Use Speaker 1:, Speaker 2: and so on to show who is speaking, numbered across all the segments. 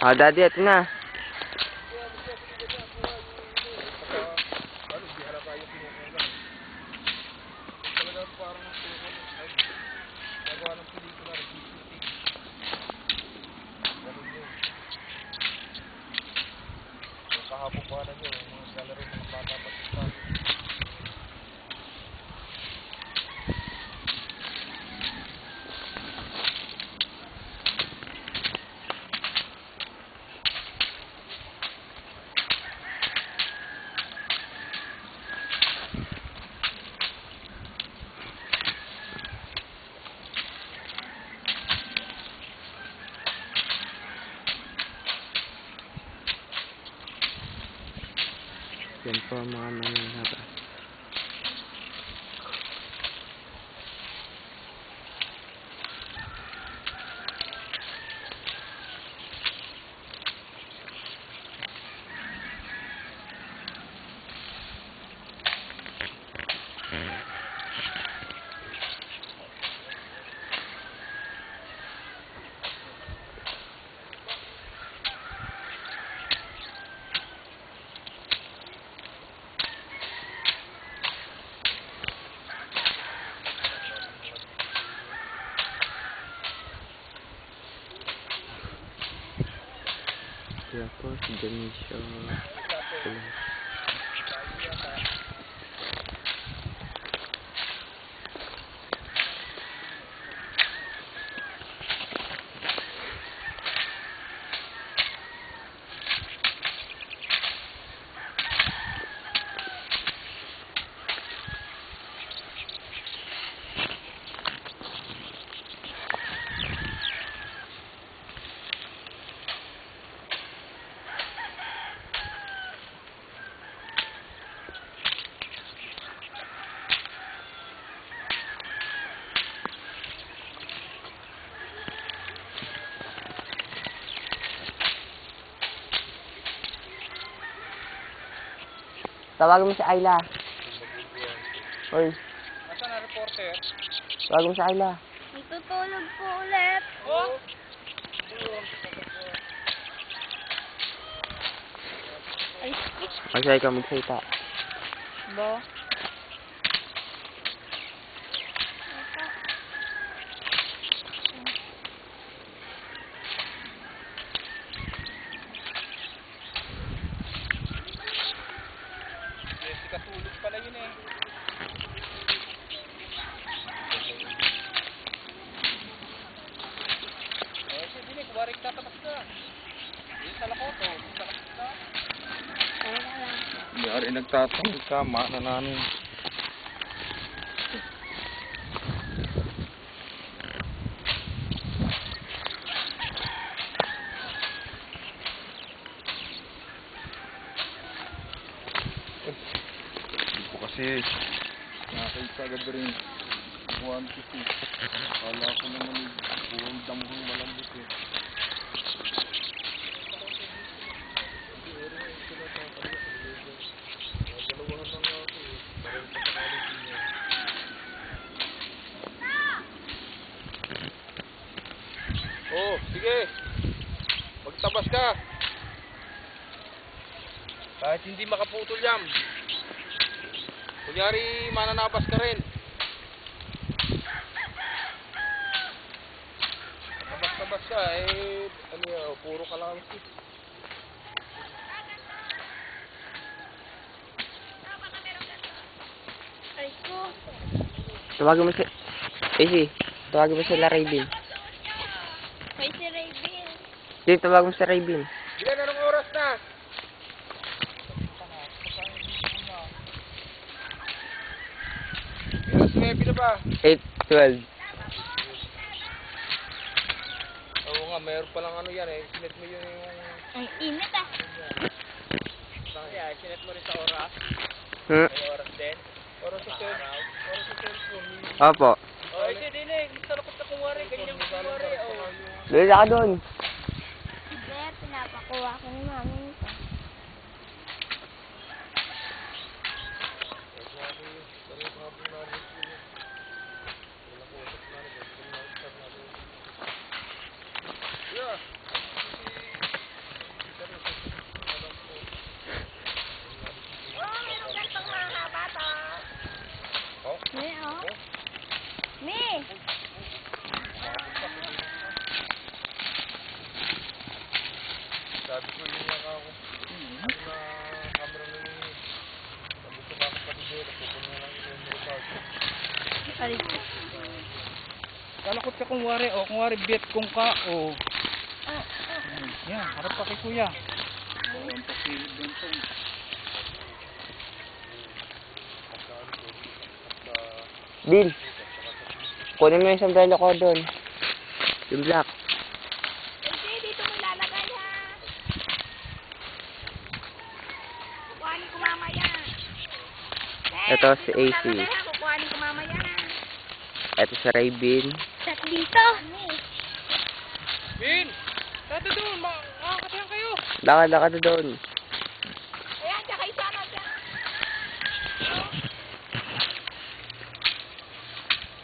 Speaker 1: Ah, daddy, ito na. Yan po ang mga mangyayari. Kaya po аэропорт дальний сёл Tawagan mo si Ayla. Hoy,
Speaker 2: Nasaan na reporter?
Speaker 1: tawagan mo si Ayla.
Speaker 3: Natutulog po ulit.
Speaker 2: Oh!
Speaker 3: Ay,
Speaker 1: Masaya ka magsalita.
Speaker 3: Bo.
Speaker 2: Pala yun eh. Eh, sige, Nick, warik tatapas ka. Yung sa lakoto, yung sa lakoto. Yari nagtatanggal ka, mana namin. Kasi nakita agad rin 150. Kala ko naman buong damuhang malambot eh. Oh, sige. Magtabas ka. Kahit hindi makaputol yan. Kunyari, mananabas ka rin. Tabas-tabas ka, eh, ano yan, puro ka lang.
Speaker 3: Ay ko.
Speaker 1: Tawagan mo si... Casey, tawagan mo sila Raybin.
Speaker 3: May si Raven.
Speaker 1: Sige, tawagan mo si Raybin.
Speaker 2: Ilan na ng oras na? Alas 9 na ba?
Speaker 1: 8.12.
Speaker 2: Oo nga, mayroon palang ano yan eh. Sinet mo yun yung...
Speaker 3: Ang init ah.
Speaker 2: Yeah, sinet mo rin sa oras.
Speaker 1: Hmm?
Speaker 2: May oras din. Oras sa cell. Oras sa cellphone.
Speaker 1: Opo.
Speaker 2: Oh, ito din eh. Gusto na ko sa kuwari. Ganyan yung kuwari. Oh.
Speaker 1: Lila ka doon.
Speaker 3: Hindi, pinapakuha ko ni mami
Speaker 2: Kalakot ka kung wari, o kung wari bet kung ka, o.
Speaker 3: Ah, ah.
Speaker 2: Yan, harap pa kay kuya. Oo, ang pasilid din to.
Speaker 1: Bin. Kunin mo yung sombrero ko doon. Yung black.
Speaker 3: Kasi dito mo lalagay ha. Kukuhanin ko mamaya.
Speaker 1: Ito si AC.
Speaker 3: Kukuhanin ko mamaya.
Speaker 1: Ito si Raybin.
Speaker 3: Dito.
Speaker 2: Bin! Dito doon, makakatayan kayo.
Speaker 1: Lakad, lakad doon.
Speaker 3: Ayan, tsaka isa na dyan.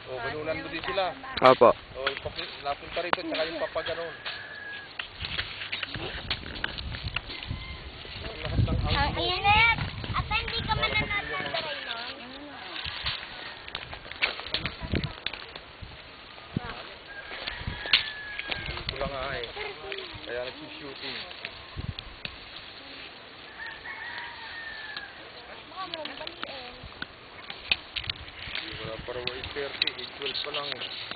Speaker 2: O, banunan mo din sila.
Speaker 1: Opo.
Speaker 2: O, ipapi- napunta rito, tsaka yung papaganon. Lahat ng
Speaker 3: Ang init. At hindi ka mananood ng Doraemon.
Speaker 2: Dito lang nga eh. Kaya nag-shooting. Wala para 8.30, 8.12 pa lang eh.